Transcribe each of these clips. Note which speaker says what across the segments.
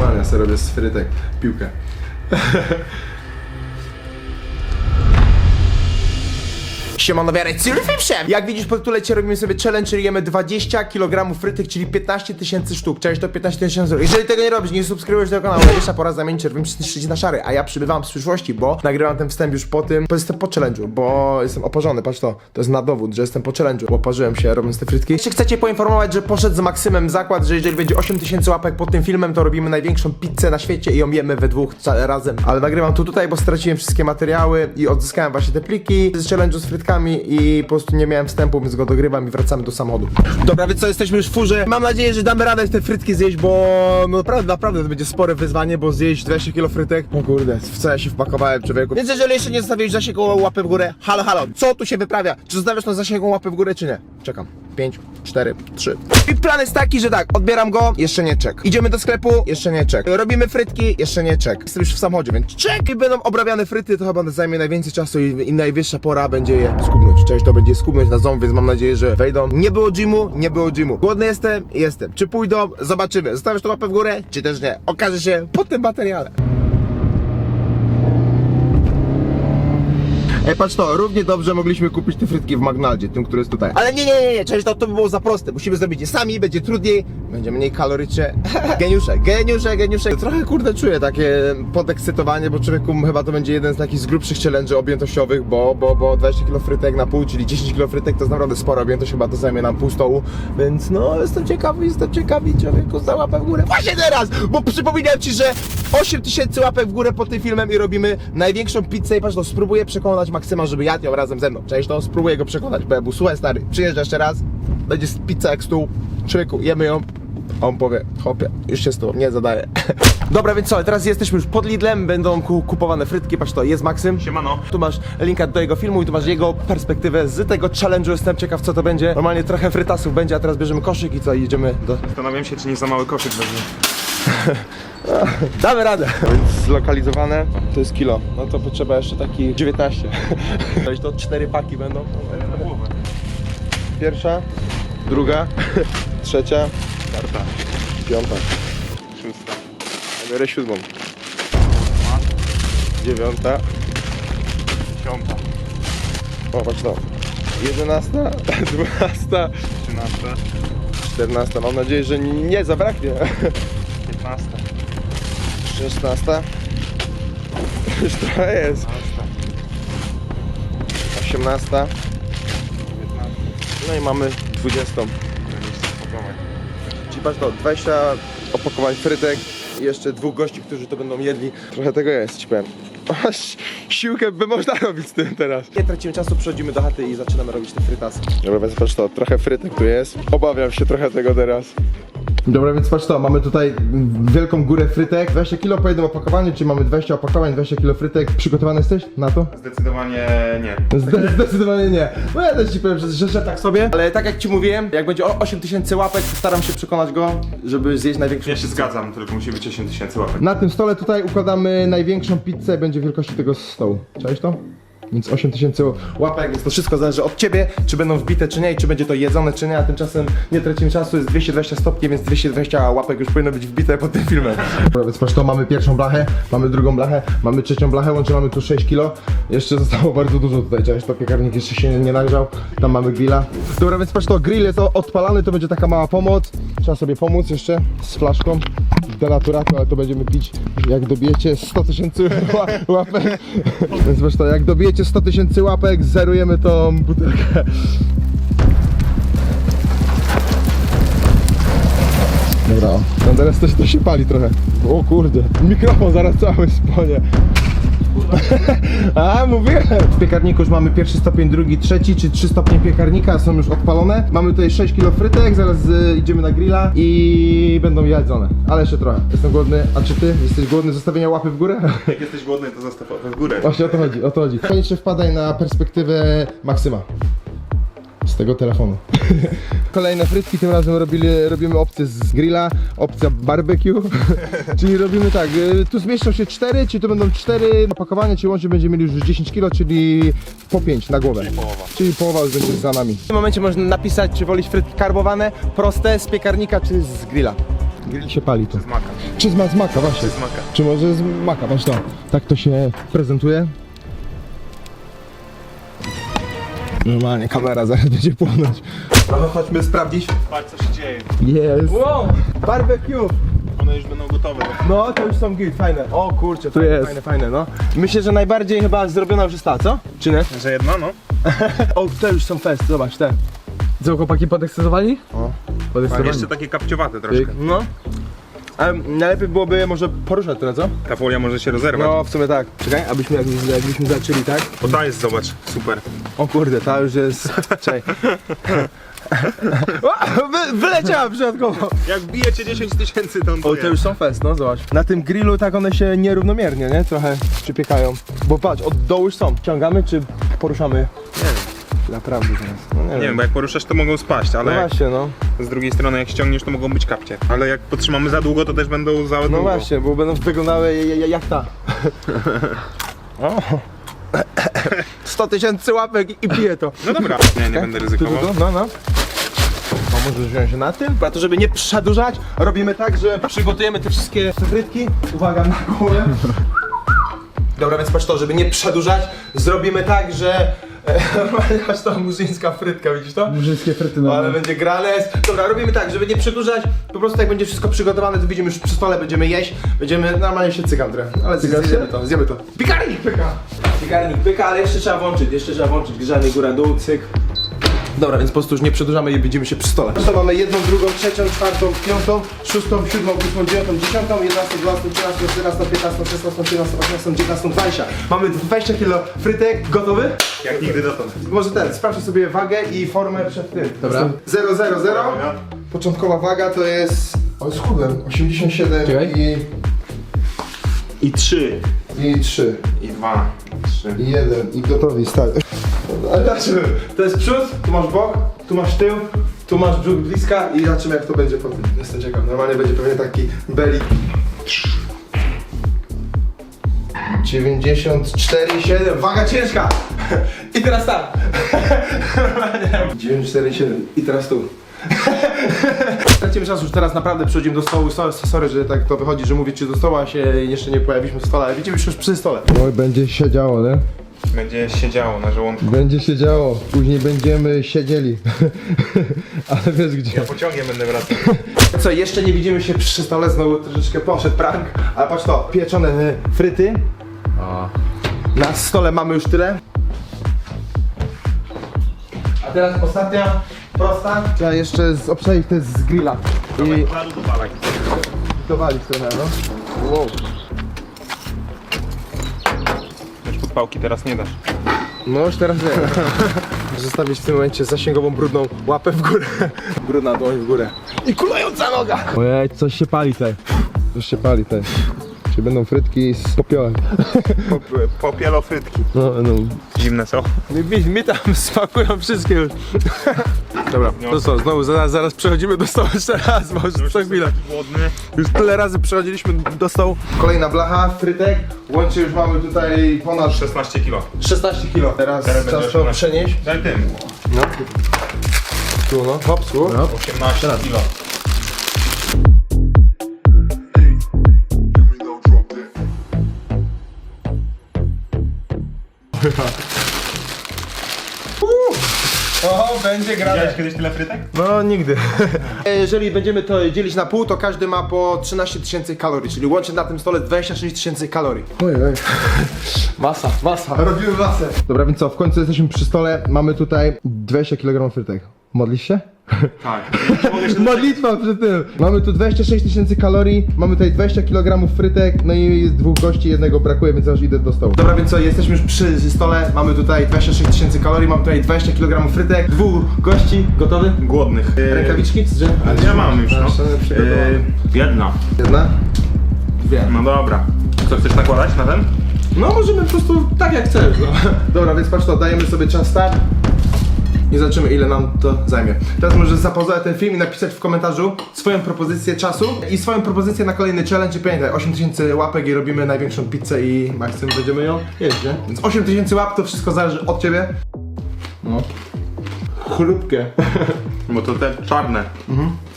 Speaker 1: Normalnie ja sobie robię z frytek piłkę.
Speaker 2: Siemano wiarę, Cyrfipszem! Jak widzisz po tytulecie robimy sobie challenge, czyli jemy 20 kg frytek, czyli 15 tysięcy sztuk. Cześć, to 15 tysięcy Jeżeli tego nie robisz, nie subskrybujesz tego kanału, najwyższa pora zamienić czerwym przez na szary, a ja przybywam z przyszłości, bo nagrywam ten wstęp już po tym, bo jestem po challenge'u, bo jestem oporzony, patrz to, to jest na dowód, że jestem po challenge'u, oparzyłem się robiąc te frytki. Jeśli chcecie poinformować, że poszedł z Maksymem zakład, że jeżeli będzie 8 tysięcy łapek pod tym filmem, to robimy największą pizzę na świecie i ją jemy we dwóch razem. Ale nagrywam tu tutaj, bo straciłem wszystkie materiały i odzyskałem właśnie te pliki z challenge'u z frytkami i po prostu nie miałem wstępu, więc go dogrywam i wracamy do samochodu. Dobra, więc co, jesteśmy już w furze. Mam nadzieję, że damy radę te frytki zjeść, bo no naprawdę, naprawdę to będzie spore wyzwanie, bo zjeść 20 kilo frytek, o kurde, w co ja się wpakowałem, człowieku. Więc jeżeli jeszcze nie zostawiłeś zasięgu łapy w górę, halo, halo, co tu się wyprawia? Czy zostawiasz tą zasięgą łapę w górę, czy nie? Czekam. 5, 4, 3. I plan jest taki, że tak, odbieram go, jeszcze nie czek. Idziemy do sklepu, jeszcze nie czek. Robimy frytki, jeszcze nie czek. Jestem już w samochodzie, więc czek. I będą obrabiane fryty, to chyba zajmie najwięcej czasu i, i najwyższa pora będzie je skubnąć. Cześć, to będzie skubnąć na ząb, więc mam nadzieję, że wejdą. Nie było gymu, nie było gymu. Głodny jestem, jestem. Czy pójdą? Zobaczymy. Zostawiasz tą łapę w górę, czy też nie? Okaże się po tym materiale. Ej, patrz to, równie dobrze mogliśmy kupić te frytki w McDonaldzie, tym, który jest tutaj. Ale nie, nie, nie, nie, cześć, to, to by było za proste. Musimy zrobić je sami, będzie trudniej, będzie mniej kalorycznie. geniusze, geniusze, geniusze. Trochę kurde czuję takie podekscytowanie, bo człowieku chyba to będzie jeden z takich z grubszych challenge objętościowych, bo, bo, bo 20 kg frytek na pół, czyli 10 kg frytek to jest naprawdę spora objętość, chyba to zajmie nam pół stołu, więc no jestem ciekawy, jestem ciekawy, człowieku, za łapę w górę. Właśnie teraz, bo przypominam Ci, że 8 tysięcy łapek w górę pod tym filmem i robimy największą pizzę i patrz, to spróbuję przekonać Maksyma, żeby jadł ją razem ze mną. Cześć, to spróbuję go przekonać, bo słuchaj stary, przyjeżdża jeszcze raz, będzie pizza jak stół, człowieku, jemy ją. A on powie, hopie, już się z tobą nie zadaje. Dobra, więc co, teraz jesteśmy już pod Lidlem, będą ku kupowane frytki, patrz to, jest Maksym.
Speaker 3: Siemano.
Speaker 2: Tu masz linka do jego filmu i tu masz jego perspektywę z tego challenge'u, jestem ciekaw co to będzie. Normalnie trochę frytasów będzie, a teraz bierzemy koszyk i co, i idziemy do...
Speaker 3: Zastanawiam się, czy nie za mały koszyk weźmie.
Speaker 2: Damy radę. Więc zlokalizowane to jest kilo. No to potrzeba jeszcze taki 19. Weź to cztery paki będą. Pierwsza, druga, trzecia,
Speaker 3: Czwarta,
Speaker 2: piąta.
Speaker 3: szósta,
Speaker 2: Ja biorę siódmą. Dziewiąta.
Speaker 3: piąta,
Speaker 2: O, patrz to. Jedenasta, dwunasta,
Speaker 3: trzynasta,
Speaker 2: czternasta. Mam nadzieję, że nie zabraknie.
Speaker 3: piętnasta,
Speaker 2: Szesnasta. Już jest. Osiemnasta.
Speaker 3: dziewiętnasta.
Speaker 2: No i mamy dwudziestą. Patrz to, 20 opakowań frytek i jeszcze dwóch gości, którzy to będą jedli. Trochę tego jest, ci powiem. Siłkę by można robić z tym teraz. Nie tracimy czasu, przechodzimy do chaty i zaczynamy robić te frytasy. Dobra, więc patrz to, trochę frytek tu jest. Obawiam się trochę tego teraz. Dobra, więc patrz to, mamy tutaj wielką górę frytek. 20 kilo po jednym opakowaniu, czyli mamy 20 opakowań, 20 kilo frytek. Przygotowany jesteś na to?
Speaker 3: Zdecydowanie nie.
Speaker 2: Zde- Zdecydowanie nie. No ja też ci powiem, że, że tak sobie. Ale tak jak ci mówiłem, jak będzie o 8 tysięcy łapek, staram się przekonać go, żeby zjeść największą
Speaker 3: Ja się zgadzam, tylko musi być 10 tysięcy łapek.
Speaker 2: Na tym stole tutaj układamy największą pizzę, będzie wielkości tego stołu. Cześć to? Więc 8 tysięcy łapek, więc to wszystko zależy od ciebie, czy będą wbite czy nie i czy będzie to jedzone czy nie, a tymczasem nie tracimy czasu, jest 220 stopni, więc 220 łapek już powinno być wbite pod tym filmem. Dobra, więc patrz to, mamy pierwszą blachę, mamy drugą blachę, mamy trzecią blachę, łącznie mamy tu 6 kilo. Jeszcze zostało bardzo dużo tutaj, cześć, to piekarnik jeszcze się nie nagrzał, tam mamy grilla. Dobra, więc patrz to, grill jest odpalany, to będzie taka mała pomoc, trzeba sobie pomóc jeszcze z flaszką denaturatu, ale to będziemy pić jak dobijecie 100 tysięcy ła- łapek. Więc wiesz to, jak dobijecie 100 tysięcy łapek, zerujemy tą butelkę. Dobra, no teraz to, to się pali trochę. O kurde, mikrofon zaraz cały spłonie. A, mówiłem! W piekarniku już mamy pierwszy stopień, drugi, trzeci, czy trzy stopnie piekarnika są już odpalone. Mamy tutaj 6 kg frytek, zaraz y, idziemy na grilla i będą jadzone. Ale jeszcze trochę. Jestem głodny, a czy ty? Jesteś głodny? Zostawienia łapy w górę?
Speaker 3: Jak jesteś głodny, to zostaw w górę.
Speaker 2: Właśnie o to chodzi, o to chodzi. Koniecznie wpadaj na perspektywę Maksyma. Z tego telefonu. Kolejne frytki, tym razem robili, robimy opcję z grilla, opcja barbecue. czyli robimy tak, y, tu zmieszczą się cztery, czyli to będą cztery opakowania, czyli łącznie będziemy mieli już 10 kg, czyli po 5 na głowę. Czyli
Speaker 3: połowa.
Speaker 2: Czyli połowa już będzie za nami. W tym momencie można napisać, czy wolisz frytki karbowane, proste, z piekarnika, czy z grilla. Grill się pali tu.
Speaker 3: Z maka.
Speaker 2: Czy z, ma- z maka, właśnie.
Speaker 3: Z maka.
Speaker 2: Czy może z maka, to. Tak to się prezentuje. Normalnie, kamera zaraz będzie płonąć. No chodźmy sprawdzić.
Speaker 3: Patrz co się dzieje.
Speaker 2: Jest. Wow, barbecue.
Speaker 3: One już będą gotowe.
Speaker 2: No, to już są git, fajne. O kurczę, tu jest. Fajne, fajne, no. Myślę, że najbardziej chyba zrobiona już jest ta, co? Czy nie?
Speaker 3: Że jedno, no.
Speaker 2: O, te już są fest, zobacz, te.
Speaker 4: Co, chłopaki podekscytowani?
Speaker 2: O.
Speaker 4: Podekscytowani.
Speaker 3: jeszcze takie kapciowate troszkę.
Speaker 2: No. Ale najlepiej byłoby może poruszać to, co?
Speaker 3: Ta folia może się rozerwać.
Speaker 2: No, w sumie tak. Czekaj, abyśmy jak, jakbyśmy zaczęli, tak?
Speaker 3: O ta jest, zobacz, super.
Speaker 2: O kurde, ta już jest... Czekaj. O, wy, wyleciała przypadkowo.
Speaker 3: Jak bijecie 10 tysięcy, to on
Speaker 2: O, te już są fest, no zobacz. Na tym grillu tak one się nierównomiernie, nie? Trochę przypiekają. Bo patrz, od dołu już są. Ciągamy czy poruszamy? Nie wiem. Naprawdę teraz. No, nie,
Speaker 3: Nie wiem, bo jak poruszasz, to mogą spaść,
Speaker 2: No
Speaker 3: ale jak,
Speaker 2: właśnie, no.
Speaker 3: z drugiej strony jak ściągniesz, to mogą być kapcie. Ale jak potrzymamy za długo, to też będą za długo.
Speaker 2: No właśnie, bo będą wyglądały jak ta. O. 100 tysięcy łapek i piję to.
Speaker 3: No dobra. Nie, nie będę ryzykował.
Speaker 2: Tu, No, no. A może wziąć się na tym? A to żeby nie przedłużać, robimy tak, że przygotujemy te wszystkie frytki. Uwaga na głowę. Dobra, więc patrz to, żeby nie przedłużać, zrobimy tak, że normalnie masz to murzyńska frytka, widzisz to?
Speaker 4: Murzyńskie fryty
Speaker 2: No,
Speaker 4: na
Speaker 2: ale będzie grane. Dobra, robimy tak, żeby nie przedłużać. Po prostu jak będzie wszystko przygotowane, to widzimy już przy stole, będziemy jeść. Będziemy normalnie się cygam trochę. Ale
Speaker 4: Cygasz się?
Speaker 2: zjemy to, zjemy to. Piekarnik pyka! Piekarnik pyka, ale jeszcze trzeba włączyć, jeszcze trzeba włączyć grzanie góra dół, cyk. Dobra, więc po prostu już nie przedłużamy i będziemy się przy stole. To mamy jedną, drugą, trzecią, czwartą, piątą, szóstą, siódmą, ósmą, dziewiątą, dziesiątą, jedenastą, dwunastą, trzynastą, czternastą, piętnastą, szesnastą, siedemnastą, osiemnastą, dziewiętnastą, dwadzieścia. Mamy 20 kilo frytek, gotowy?
Speaker 3: Jak nigdy dotąd.
Speaker 2: Może ten, sprawdź sobie wagę i formę przed tym. Dobra. 0, 0, 0. Początkowa waga to jest... O, schudłem. 87
Speaker 4: Czekaj.
Speaker 2: i...
Speaker 3: I trzy.
Speaker 2: i 3.
Speaker 3: I dwa. I trzy.
Speaker 2: I 1. I gotowi, stary. Ale zobaczymy. To jest przód, tu masz bok, tu masz tył, tu masz brzuch bliska i zobaczymy jak to będzie potem. Jestem ciekaw. Normalnie będzie pewnie taki belik. 94,7. Waga ciężka. I teraz tak. 947 i teraz tu. Tracimy czas już teraz naprawdę przechodzimy do stołu. So- Sorry, że tak to wychodzi, że mówię ci do stołu, a się jeszcze nie pojawiliśmy w stole, ale widzimy już przy stole.
Speaker 5: Oj, będzie się działo, nie?
Speaker 3: Będzie siedziało na żołądku.
Speaker 5: Będzie się działo. Później będziemy siedzieli. Ale wiesz gdzie?
Speaker 3: Pociągiem będę wracał.
Speaker 2: Co, jeszcze nie widzimy się przy stole, znowu troszeczkę poszedł prank, ale patrz to, pieczone y, fryty. Na stole mamy już tyle. A teraz ostatnia, prosta. Trzeba jeszcze z- obszadzić te z grilla. I dowalić trochę, no. Wow.
Speaker 3: Podpałki teraz nie dasz.
Speaker 2: No już teraz nie. Zostawić w tym momencie zasięgową brudną łapę w górę. Brudna dłoń w górę. I kulająca noga.
Speaker 5: Ojej, coś się pali te. Coś się pali te. Czy będą frytki z popiołem?
Speaker 3: Pop, popielofrytki.
Speaker 5: No, no.
Speaker 3: Zimne są.
Speaker 2: Mi, mi, mi tam smakują wszystkie już. Dobra, to co, znowu zaraz, zaraz przechodzimy do stołu jeszcze raz, może co chwilę.
Speaker 3: Głodny.
Speaker 2: Już tyle razy przechodziliśmy do stołu. Kolejna blacha, frytek. Łącznie już mamy tutaj ponad
Speaker 3: 16 kilo.
Speaker 2: 16 kg. Teraz,
Speaker 3: Teraz
Speaker 2: czas to
Speaker 3: 18.
Speaker 2: przenieść.
Speaker 3: Daj tym.
Speaker 2: No. Tu no, hop, tu.
Speaker 3: 18 kilo.
Speaker 2: O, będzie grane.
Speaker 3: Widziałeś kiedyś tyle frytek?
Speaker 2: No nigdy. Jeżeli będziemy to dzielić na pół, to każdy ma po 13 tysięcy kalorii, czyli łącznie na tym stole 26 tysięcy kalorii.
Speaker 5: Ojej.
Speaker 2: Masa, masa. Robimy masę.
Speaker 5: Dobra, więc co? W końcu jesteśmy przy stole. Mamy tutaj 20 kg frytek. Modlisz się?
Speaker 3: Tak. Mogę się
Speaker 5: Modlitwa przy tym! Mamy tu 26 tysięcy kalorii, mamy tutaj 20 kg frytek, no i jest dwóch gości, jednego brakuje, więc aż idę do stołu.
Speaker 2: Dobra, więc co, jesteśmy już przy stole, mamy tutaj 26 tysięcy kalorii, mamy tutaj 20 kg frytek, dwóch gości, gotowy?
Speaker 3: Głodnych.
Speaker 2: Rękawiczki? Czy?
Speaker 3: Ale ja mam już, no.
Speaker 2: E, przygotowane.
Speaker 3: Yy, jedna.
Speaker 2: Jedna? Dwie.
Speaker 3: No dobra. Co, chcesz nakładać na ten?
Speaker 2: No możemy po prostu tak jak chcesz, no. Dobra, więc patrz to, dajemy sobie czas start. I zobaczymy ile nam to zajmie. Teraz możesz zapauzować ten film i napisać w komentarzu swoją propozycję czasu i swoją propozycję na kolejny challenge. I pamiętaj, 8000 łapek i robimy największą pizzę i Maxim będziemy ją jeść, nie? Więc 8000 łap to wszystko zależy od ciebie. No. Chrupkie.
Speaker 3: Bo to te czarne.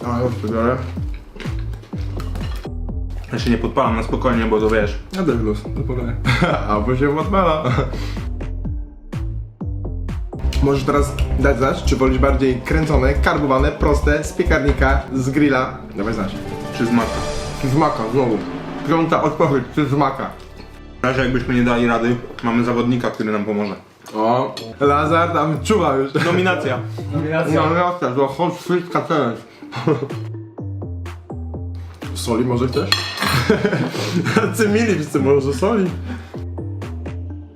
Speaker 2: A już wybiorę.
Speaker 3: Ja się nie podpalam na spokojnie, bo to wiesz.
Speaker 2: Ja też luz, to pogadaj. Albo się odpala. Możesz teraz dać znać, czy wolisz bardziej kręcone, karbowane, proste, z piekarnika, z grilla. Dawaj znać.
Speaker 3: Czy z maka.
Speaker 2: Z maka, znowu. Piąta odpowiedź, czy z maka.
Speaker 3: W razie jakbyśmy nie dali rady, mamy zawodnika, który nam pomoże.
Speaker 2: O, Lazar tam czuwa już.
Speaker 3: Nominacja.
Speaker 2: No jasne, to hot challenge. Soli może chcesz? Ty mili wszyscy może soli.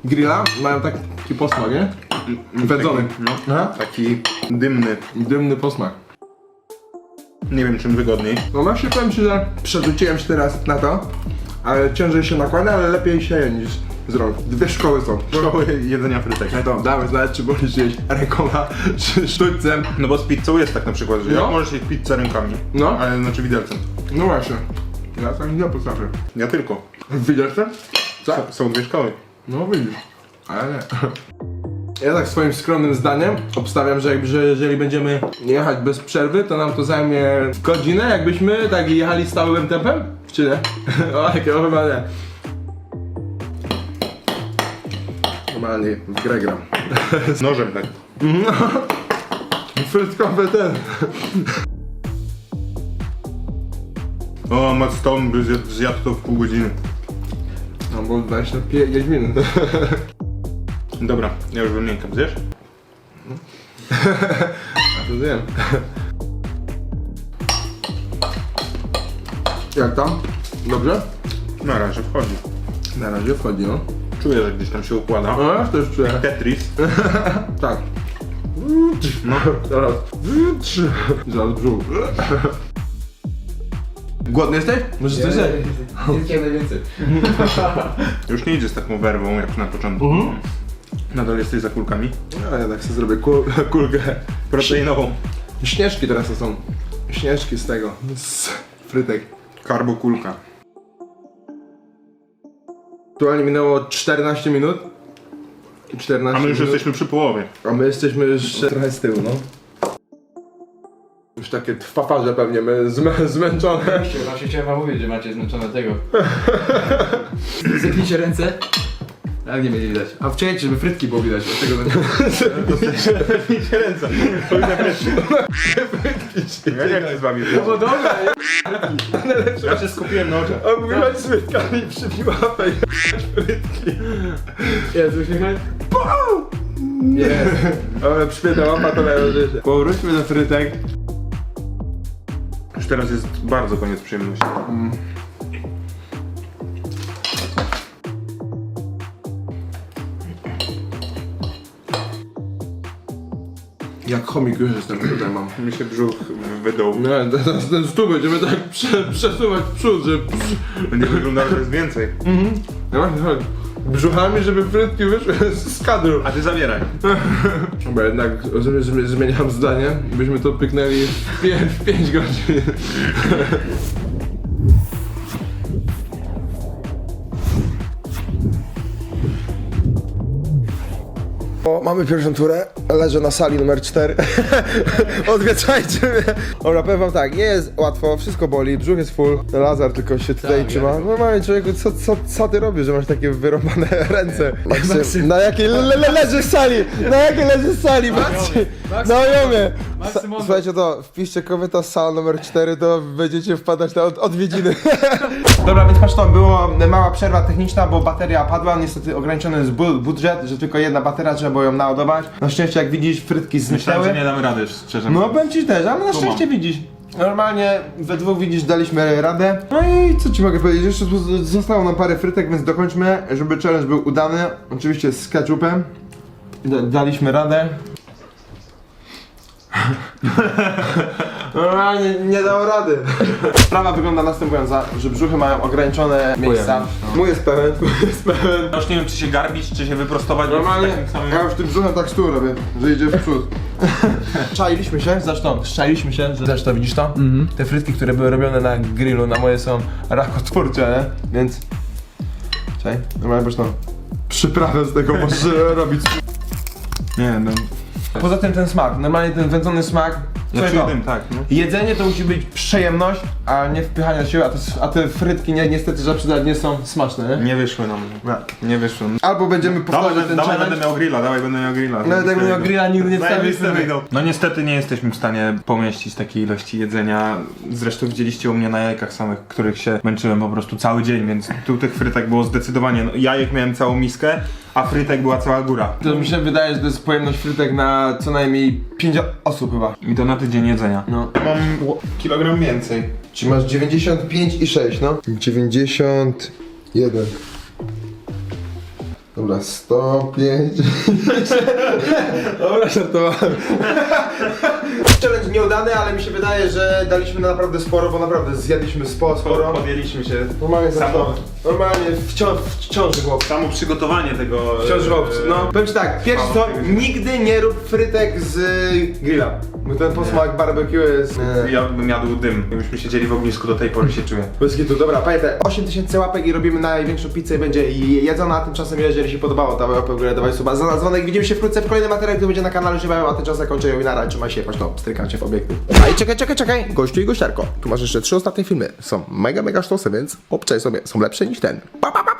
Speaker 2: Grilla mają taki posmak, nie? Wędzony.
Speaker 3: No.
Speaker 2: Aha.
Speaker 3: Taki dymny.
Speaker 2: Dymny posmak.
Speaker 3: Nie wiem czym wygodniej.
Speaker 2: No właśnie powiem ci, że przerzuciłem się teraz na to, ale ciężej się nakłada, ale lepiej się je niż z rąk. Dwie szkoły są.
Speaker 3: Szkoły jedzenia frytek.
Speaker 2: No to damy znać, czy wolisz jeść rękoma, czy sztućcem.
Speaker 3: No bo z pizzą jest tak na przykład, że
Speaker 2: No.
Speaker 3: jak możesz jeść pizzę rękami.
Speaker 2: No.
Speaker 3: Ale znaczy widelcem.
Speaker 2: No właśnie. Ja tak nie potrafię.
Speaker 3: Ja tylko.
Speaker 2: Widzisz to? Co?
Speaker 3: Są dwie szkoły.
Speaker 2: No widzisz. Ale nie. Ja tak swoim skromnym zdaniem obstawiam, że, jakby, że jeżeli będziemy jechać bez przerwy, to nam to zajmie godzinę, jakbyśmy tak jechali stałym tempem? Czy nie? O, jakiego chyba nie. Normalnie w grę gram.
Speaker 3: Z nożem tak.
Speaker 2: Frytkowy ten.
Speaker 3: O, Matt Stone by zjadł to w pół godziny.
Speaker 2: No bo 25 minut.
Speaker 3: Dobra, ja już wymiękam, zjesz?
Speaker 2: A to wiem. Jak tam? Dobrze?
Speaker 3: Na razie wchodzi.
Speaker 2: Na razie wchodzi, no.
Speaker 3: Czuję, że gdzieś tam się układa.
Speaker 2: No, ja też czuję.
Speaker 3: Tetris.
Speaker 2: Tak.
Speaker 3: No,
Speaker 2: Zaraz. Trzy. Zaraz brzuch. Głodny jesteś? Może coś zjeść?
Speaker 6: Wszystkiego najwięcej.
Speaker 3: już nie idzie z taką werwą jak na początku. Nadal jesteś za kulkami.
Speaker 2: Ja jednak sobie zrobię kul kulkę.
Speaker 3: Proteinową.
Speaker 2: Śnieżki teraz to są. Śnieżki z tego. Z frytek.
Speaker 3: Karbo kulka.
Speaker 2: Aktualnie minęło 14 minut. 14
Speaker 3: A my już
Speaker 2: minut.
Speaker 3: jesteśmy przy połowie.
Speaker 2: A my jesteśmy już trochę z tyłu, no. Już takie twafarze pewnie, my zmę zmęczone.
Speaker 4: Właśnie chciałem wam mówić, że macie zmęczone tego. Zepnijcie ręce. Ale nie będzie widać. A wczoraj, żeby frytki było widać, dlatego
Speaker 3: Widzicie ręce. Ja nie chcę z wami.
Speaker 4: No dobra,
Speaker 3: Ja się skupiłem na oczach.
Speaker 2: A mówiłaś z frytkami przybiła łapę
Speaker 4: jest uśmiechaj.
Speaker 2: Jest. Ale przypięta łapa to najważniejsze. Powróćmy do frytek.
Speaker 3: Już teraz jest bardzo koniec przyjemności.
Speaker 2: Jak chomik już jestem tutaj mam.
Speaker 3: Mi się brzuch wydał.
Speaker 2: Nie, teraz ten stół będziemy tak prze, przesuwać w przód, że...
Speaker 3: Będzie wyglądało, że jest więcej.
Speaker 2: No właśnie, chodź. Brzuchami, żeby frytki wyszły z kadru.
Speaker 3: A ty zabieraj.
Speaker 2: Bo jednak zmi- zmi- zmieniam zdanie, byśmy to pyknęli w 5 godzin. O, mamy pierwszą turę, leżę na sali numer 4. Odwiedzajcie mnie. Dobra, powiem wam tak, nie jest łatwo, wszystko boli, brzuch jest full. Lazar tylko się tutaj trzyma. Normalnie człowieku, co, co, co ty robisz, że masz takie wyrąbane ręce? Maksym, na jakiej le, le, leżysz sali? Na jakiej leżysz sali, Maksym?
Speaker 4: Maksym, on-
Speaker 2: Słuchajcie to, wpiszcie kobieta sala numer 4, to będziecie wpadać na od, odwiedziny. Dobra, więc patrz to, było mała przerwa techniczna, bo bateria padła, niestety ograniczony jest bu- budżet, że tylko jedna bateria, trzeba było ją naładować. Na szczęście jak widzisz, frytki
Speaker 3: Myślałem,
Speaker 2: zniknęły.
Speaker 3: że nie damy rady, szczerze
Speaker 2: No
Speaker 3: mówiąc.
Speaker 2: powiem ci też, ale na
Speaker 3: Tu
Speaker 2: szczęście widzisz. Normalnie we dwóch widzisz, daliśmy radę. No i co ci mogę powiedzieć? Jeszcze tu z- zostało nam parę frytek, więc dokończmy, żeby challenge był udany. Oczywiście z ketchupem. Da- daliśmy radę. Normalnie nie dało rady. Sprawa wygląda następująco, że brzuchy mają ograniczone miejsca. Mój jest pełen, twój jest pełen.
Speaker 3: Ja już nie wiem, czy się garbić, czy się wyprostować. bo
Speaker 2: Normalnie
Speaker 3: w takim samym...
Speaker 2: ja już tym brzuchem tak stół robię, że idzie w przód. Czaliśmy się, zresztą szczailiśmy się, że zresztą widzisz to? Te frytki, które były robione na grillu, na moje są rakotwórcze, nie? więc... Czaj, normalnie zresztą przyprawę z tego możesz robić.
Speaker 3: Nie, no.
Speaker 2: Poza tym ten smak, normalnie ten wędzony smak
Speaker 3: Dym, tak. No.
Speaker 2: Jedzenie to musi być przyjemność, a nie wpychanie siły, a te, a te frytki nie, niestety, że przydać nie są smaczne, nie?
Speaker 3: Nie wyszły nam. Nie wyszły.
Speaker 2: Albo będziemy
Speaker 3: Dawaj,
Speaker 2: powtarzać ten
Speaker 3: dawaj
Speaker 2: challenge.
Speaker 3: będę miał grilla, dawaj będę miał grilla.
Speaker 2: Nawet jak będę miał grilla, nigdy nie
Speaker 3: Zajebiste wyjdą. No niestety nie jesteśmy w stanie pomieścić takiej ilości jedzenia. Zresztą widzieliście u mnie na jajkach samych, których się męczyłem po prostu cały dzień, więc tu tych frytek było zdecydowanie. No, jajek miałem całą miskę, a frytek była cała góra.
Speaker 2: To mi się wydaje, że to jest pojemność frytek na co najmniej 5 osób chyba.
Speaker 3: I to na tydzień jedzenia.
Speaker 2: No.
Speaker 3: Mam kilogram więcej.
Speaker 5: Czyli masz 95 i 6, no? 91. Dobra, 105. Dobra, żartowałem.
Speaker 2: Challenge nieudany, ale mi się wydaje, że daliśmy naprawdę sporo, bo naprawdę zjadliśmy sporo, sporo.
Speaker 3: Podjęliśmy się.
Speaker 2: Normalnie
Speaker 3: Samo-.
Speaker 2: Normalnie wciąż, wciąż chłop.
Speaker 3: Samo przygotowanie tego.
Speaker 2: Wciąż chłop.
Speaker 3: e,
Speaker 2: No, powiem ci tak, pierwsze co, nigdy nie rób frytek z grilla. Bo ten posmak barbecue jest... Nie.
Speaker 3: Ja bym jadł dym. Gdybyśmy siedzieli w ognisku, do tej pory się czuję.
Speaker 2: Bez kitu, dobra, pamiętaj, 8000 łapek i robimy największą pizzę i będzie jedzona, a tymczasem jeżeli się podobało, dawaj łapę w górę, dawaj suba, za dzwonek, widzimy się wkrótce w kolejnym materiale, który będzie na kanale Żywałem, a tymczasem kończę ją i nara, trzymaj się, patrz strykam cię w obiektyw. A i czekaj, czekaj, czekaj, gościu i gościarko, tu masz jeszcze trzy ostatnie filmy, są mega, mega sztosy, więc obczaj sobie, są lepsze niż ten. Pa, pa, pa.